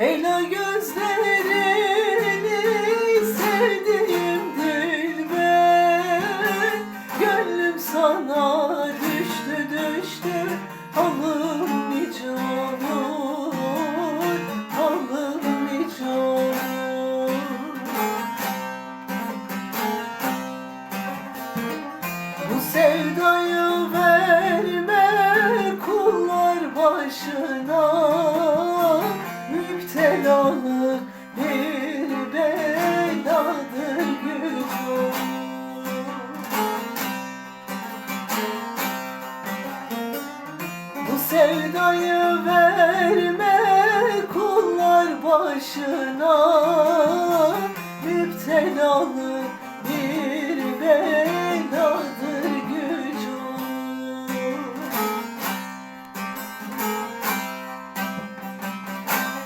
Ela gözlerini sevdiğim dilber Gönlüm sana düştü düştü. Alım hiç olur Alım hiç olur. Bu sevdayı verme kullar başına. Sevdayı verme kullar başına. Müptelalı bir beladır gücü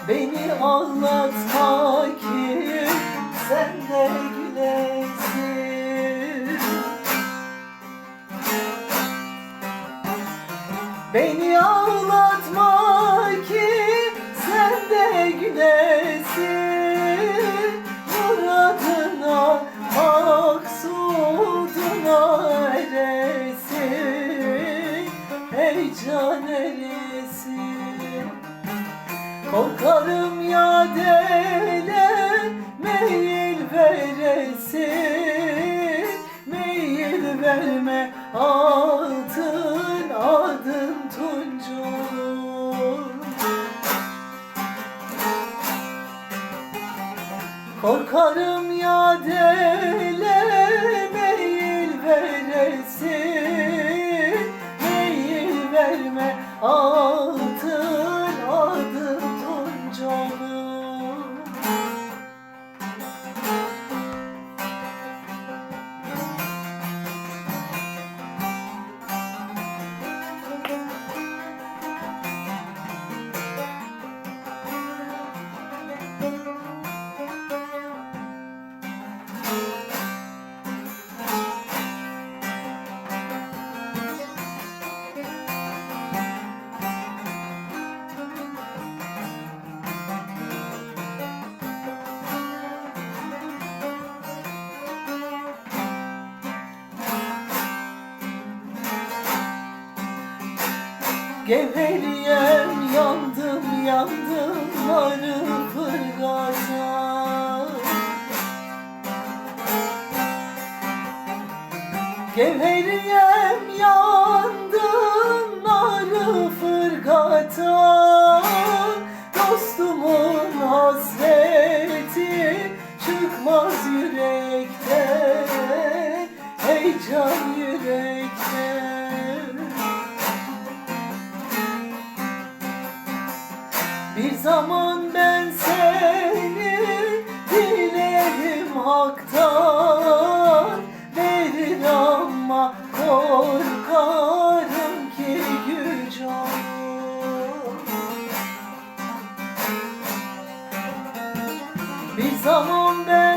Beni ağlar Beni ağlatma ki sen de gülesin. Muradına maksuduna eresin. Heyecan eresin Korkarım ya dele meyil veresin. Meyil verme tuncun Korkarım ya dele Geveliyem yandım yandım arı fırgata Geveliyem yandım arı fırgata. Dostumun hasreti çıkmaz yürekten zaman ben seni dilerim haktan. Verir ama korkarım ki güç Bir zaman ben